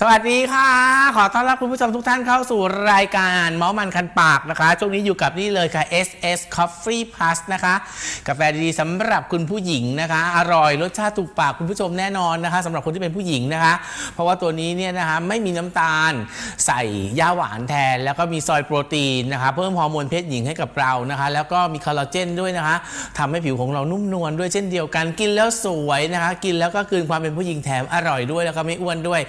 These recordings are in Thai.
สวัสดีค่ะ ขอต้อนรับคุณผู้ชมทุกท่านเข้าสู่รายการเมาส์มันคันปากนะคะ ช่วงนี้อยู่กับนี่เลยค่ะ SS Coffee Plus นะคะ กาแฟดีๆสำหรับคุณผู้หญิงนะคะ อร่อยรสชาติถูกปากคุณผู้ชมแน่นอนนะคะสำหรับคนที่เป็นผู้หญิงนะคะ เพราะว่าตัวนี้เนี่ยนะคะไม่มีน้ำตาลใส่ย่าหวานแทน แล้วก็มีซอยโปรตีนนะคะ เพิ่มฮอร์โมนเพศหญิงให้กับเรานะคะ แล้วก็มีคอลลาเจนด้วยนะคะทำให้ผิวของเรานุ่มนวลด้วยเช่นเดียวกันกินแล้วสวยนะคะ กินแล้วก็คืนความเป็นผู้หญิงแถมอร่อยด้วยแล้วก็ไม่อ้วนด้วย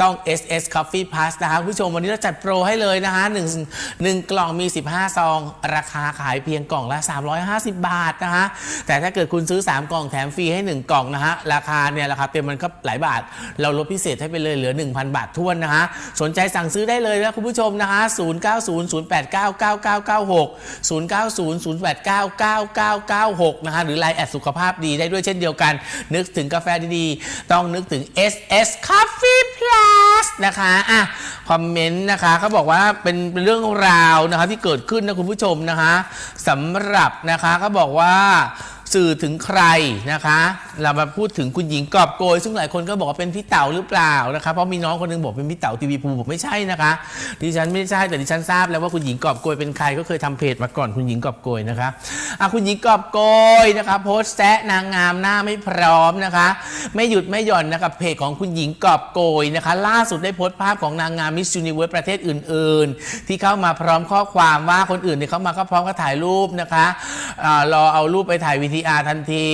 ต้อง SS Coffee Plus นะคะคุณผู้ชมวันนี้เราจัดโปรให้เลยนะคะ1 1กล่องมี 15 ซอง ราคาขายเพียงกล่องละ 350 บาทนะคะแต่ถ้าเกิดคุณซื้อ 3 กล่องแถมฟรีให้ 1 กล่องนะฮะราคาเนี่ยราคาเต็มมันก็หลายบาท เราลดพิเศษให้ไปเลยเหลือ 1,000 บาททวนนะคะสนใจสั่งซื้อได้เลยนะคุณผู้ชมนะคะ0900899996 0900899996นะคะหรือไลน์แอดสุขภาพดีได้ด้วยเช่นเดียวกัน นึกถึงกาแฟดีๆต้องนึกถึง SS Coffee Plus นะคะอะคอมเมนต์นะคะเขาบอกว่าเป็นเป็นเรื่องราวนะคะที่เกิดขึ้นนะคุณผู้ชมนะคะสำหรับนะคะเขาบอกว่า สื่อถึงใครนะคะ เรามาพูดถึงคุณหญิงกอบโกย ซึ่งหลายคนก็บอกว่าเป็นพี่เต๋าหรือเปล่านะคะเพราะมีน้องคนหนึงบอกเป็นพี่เต๋าทีวีภูบอกไม่ใช่นะคะดิฉันไม่ใช่แต่ดิฉันทราบแล้วว่าคุณหญิงกอบโกยเป็นใครก็เคยทำเพจมาก่อนคุณหญิงกอบโกยนะคะอะคุณหญิงกอบโกยนะคะ โพสต์แซะนางงามหน้าไม่พร้อมนะคะ ไม่หยุดไม่หย่อนนะครับเพจของคุณหญิงกอบโกยนะคะ ล่าสุดได้โพสต์ภาพของนางงามมิส s u นิเวิร์สประเทศอื่น ๆ ที่เข้ามาพร้อมข้อความว่าคนอื่นเนี่ยเข้ามาก็พร้อมก็ถ่ายรูปนะคะอารอเอารูปไปถ่ายวี VTR ทันที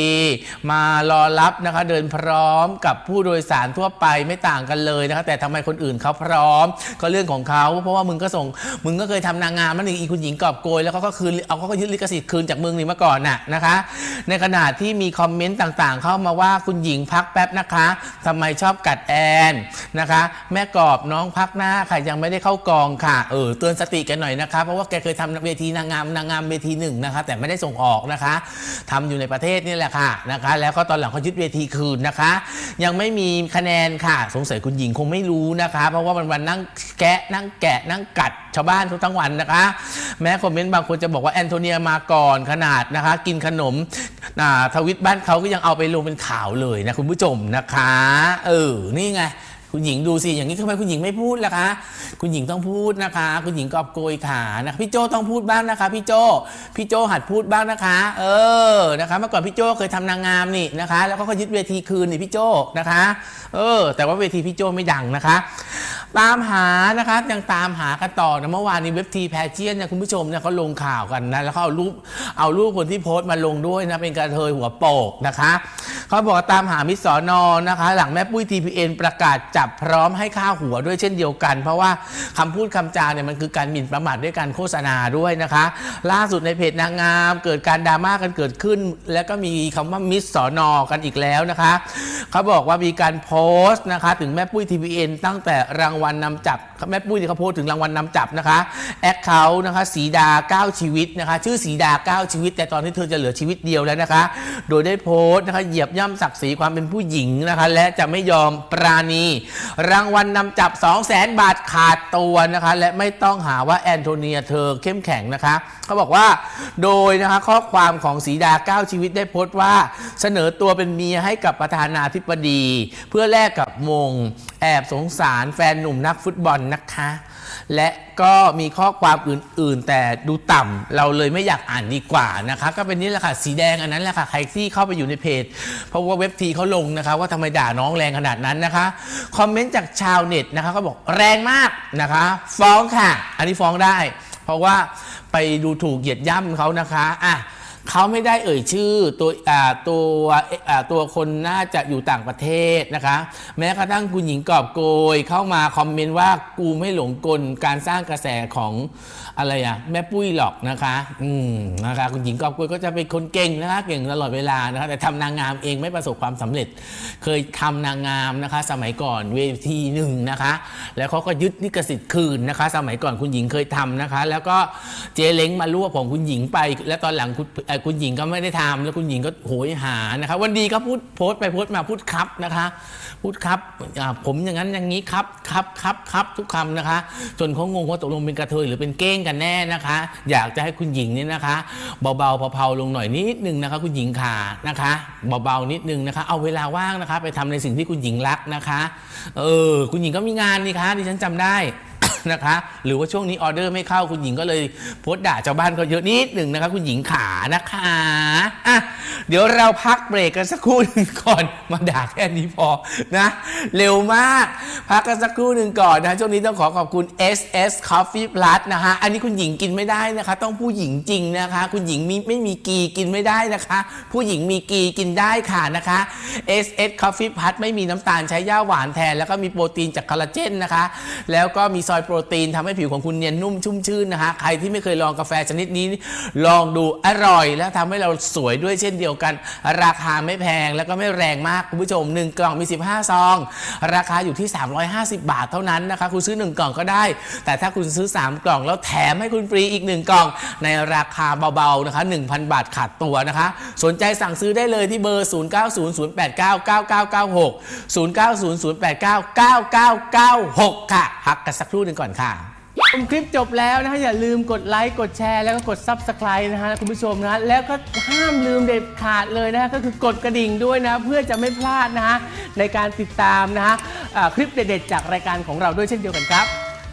มารอรับนะคะ เดินพร้อมกับผู้โดยสารทั่วไปไม่ต่างกันเลยนะคะ แต่ทำไมคนอื่นเขาพร้อม ก็เรื่องของเขา เพราะว่ามึงก็ส่ง มึงก็เคยทำนางงามมันอีกคุณหญิงกอบโกย แล้วเขาก็คืนเอาเขาก็ยึดลิขสิทธิ์คืนจากมึงนี่มาก่อนน่ะนะคะ ในขณะที่มีคอมเมนต์ต่างๆ เข้ามาว่าคุณหญิงพักแป๊บนะคะทำไมชอบกัดแอนนะคะ แม่กอบน้องพักหน้าค่ะยังไม่ได้เข้ากองค่ะเออเตือนสติกันหน่อยนะคะเพราะว่าแกเคยทำเวทีนางงามนางงามเวทีหนึ่งนะคะ แต่ไม่ได้ส่งออกนะคะทำอยูู่่ในประเทศนี่แหละค่ะนะคะ แล้วก็ตอนหลังเขายึดเวทีคืนนะคะ ยังไม่มีคะแนนค่ะ สงสัยคุณหญิงคงไม่รู้นะคะ เพราะว่าวันๆนั่งแกะนั่งแกะนั่งกัดชาวบ้านทุกทั้งวันนะคะ แม้คอมเมนต์บางคนจะบอกว่าแอนโทเนียมาก่อนขนาดนะคะ กินขนมทวิตบ้านเขาก็ยังเอาไปลงเป็นข่าวเลยนะคุณผู้ชมนะคะ เออนี่ไง คุณหญิงดูสิอย่างนี้ทำไมคุณหญิงไม่พูดล่ะคะ คุณหญิงต้องพูดนะคะ คุณหญิงกอบโกยขานะพี่โจต้องพูดบ้างนะคะ พี่โจพี่โจหัดพูดบ้างนะคะ เออนะคะเมื่อก่อนพี่โจเคยทำนางงามนี่นะคะ แล้วก็เขายึดเวทีคืนนี่พี่โจนะคะ เออ แต่ว่าเวทีพี่โจไม่ดังนะคะ ตามหานะคะยังตามหากันต่อนะเมื่อวานนี้เว็บทีแพเจียนเนี่ยคุณผู้ชมเนี่ยเขาลงข่าวกันนะแล้วเขาเอารูปเอารูปคนที่โพสต์มาลงด้วยนะเป็นกระเทยหัวโปกนะคะ เขาบอกตามหามิสอนอนะคะ หลังแม่ปุ้ยทีพีเอ็นประกาศจับพร้อมให้ค่าหัวด้วยเช่นเดียวกัน เพราะว่าคำพูดคำจาเนี่ยมันคือการหมิ่นประมาทด้วยการโฆษณาด้วยนะคะ ล่าสุดในเพจนางงาม เกิดการดราม่ากันเกิดขึ้น แล้วก็มีคำว่ามิสอนอกันอีกแล้วนะคะเขาบอกว่ามีการโพสต์นะคะ ถึงแม่ปุ้ยทีพีเอ็นตั้งแต่รางวัลนำจับ แม่ปุ้ยเนี่ยเขาโพสถึงรางวัลนำจับนะคะแอคเคาท์นะคะสีดา 9 ชีวิตนะคะ ชื่อสีดา 9 ชีวิต แต่ตอนนี้เธอจะเหลือชีวิตเดียวแล้วนะคะ โดยได้โพสต์นะคะเหยียบย่ำศักดิ์ศรีความเป็นผู้หญิงนะคะ และจะไม่ยอมปราณี รางวัลนำจับ 2 0 0 0 0 0บาทขาดตัวนะคะ และไม่ต้องหาว่าแอนโทเนียเธอเข้มแข็งนะคะเขาบอกว่าโดยนะคะข้อความของสีดา 9 ชีวิตได้โพสต์ว่าเสนอตัวเป็นเมียให้กับประธานาธิบดี เพื่อแลกกับมง แอบสงสารแฟนหนุ่มนักฟุตบอลนะคะ และก็มีข้อความอื่น ๆ แต่ดูต่ำเราเลยไม่อยากอ่านดีกว่านะคะ ก็เป็นนี่แหละค่ะสีแดงอันนั้นแหละค่ะใครที่เข้าไปอยู่ในเพจ เพราะว่าเว็บทีเขาลงนะคะ ว่าทำไมด่าน้องแรงขนาดนั้นนะคะคอมเมนต์จากชาวเน็ตนะคะก็บอกแรงมากนะคะ ฟ้องค่ะ อันนี้ฟ้องได้ เพราะว่าไปดูถูกเหยียดย่ำเขานะคะอะ เขาไม่ได้เอ่ยชื่อตัวตัวตัวคนน่าจะอยู่ต่างประเทศนะคะ แม้กระทั่งคุณหญิงกอบโกยเข้ามาคอมเมนต์ว่ากูไม่หลงกลการสร้างกระแสของอะไรอะแม่ปุ้ยหรอกนะคะ อืมนะคะคุณหญิงกอบโกยก็จะเป็นคนเก่งนะคะเก่งตลอดเวลานะคะแต่ทำนางงามเองไม่ประสบความสำเร็จ เคยทำนางงามนะคะ สมัยก่อนเวทีหนึ่งนะคะ แล้วเขาก็ยึดลิขสิทธิ์คืนนะคะ สมัยก่อนคุณหญิงเคยทำนะคะ แล้วก็เจเล้งมารวบของคุณหญิงไป และตอนหลังคุณคุณหญิงก็ไม่ได้ทำแล้วคุณหญิงก็โหยหานะคะวันดีก็พูดโพสต์ไปโพสต์มาพูดครับนะคะ พูดครับผมอย่างนั้นอย่างนี้ครับครับครับครับทุกคำนะคะจนเขางงว่าตกลงเป็นกระเทยหรือเป็นเก้งกันแน่นะคะ อยากจะให้คุณหญิงเนี่ยนะคะ เบาๆเผาๆลงหน่อยนิดนึงนะคะ คุณหญิงขานะคะเบาๆนิดนึงนะคะ เอาเวลาว่างนะคะ ไปทำในสิ่งที่คุณหญิงรักนะคะ เออคุณหญิงก็มีงานนี่คะดิฉันจำได้ นะคะ หรือว่าช่วงนี้ออเดอร์ไม่เข้าคุณหญิงก็เลยโพสต์ด่าชาวบ้านก็เยอะนิดหนึ่งนะคะ คุณหญิงขานะคะอะเดี๋ยวเราพักเบรกกันสักครู่หนึ่งก่อน มาด่าแค่นี้พอนะ เร็วมาก พักกันสักครู่หนึ่งก่อนนะช่วงนี้ต้องขอขอบคุณ SS Coffee Plus นะคะอันนี้คุณหญิงกินไม่ได้นะคะ ต้องผู้หญิงจริงนะคะ คุณหญิงมีไม่มีกีกินไม่ได้นะคะ ผู้หญิงมีกีกินได้ค่ะนะคะ SS Coffee Plus ไม่มีน้ำตาลใช้ย่าหวานแทน แล้วก็มีโปรตีนจากคอลลาเจนนะคะ แล้วก็มีซอยโปรรตีนทำให้ผิวของคุณเนียนนุ่มชุ่มชื่นนะคะใครที่ไม่เคยลองกาแฟชนิดนี้ลองดูอร่อย แล้วทำให้เราสวยด้วยเช่นเดียวกัน ราคาไม่แพงแล้วก็ไม่แรงมากคุณผู้ชม 1 กล่องมี 15 ซอง ราคาอยู่ที่ 350 บาทเท่านั้นนะคะคุณซื้อ 1 กล่องก็ได้ แต่ถ้าคุณซื้อ 3 กล่องแล้วแถมให้คุณฟรีอีก 1 กล่อง ในราคาเบาๆนะคะ1,000 บาทขาดตัวนะคะ สนใจสั่งซื้อได้เลยที่เบอร์ 0900899996 0900899996 ค่ะพักกันสักครู่หนึ่งก่อนค่ะชมคลิปจบแล้วนะฮะอย่าลืมกดไลค์กดแชร์แล้วก็กด Subscribe นะฮะคุณผู้ชมนะฮะแล้วก็ห้ามลืมเด็ดขาดเลยนะฮะก็คือกดกระดิ่งด้วยนะ เพื่อจะไม่พลาดนะฮะในการติดตามนะฮะอ่าคลิปเด็ดๆจากรายการของเราด้วยเช่นเดียวกันครับ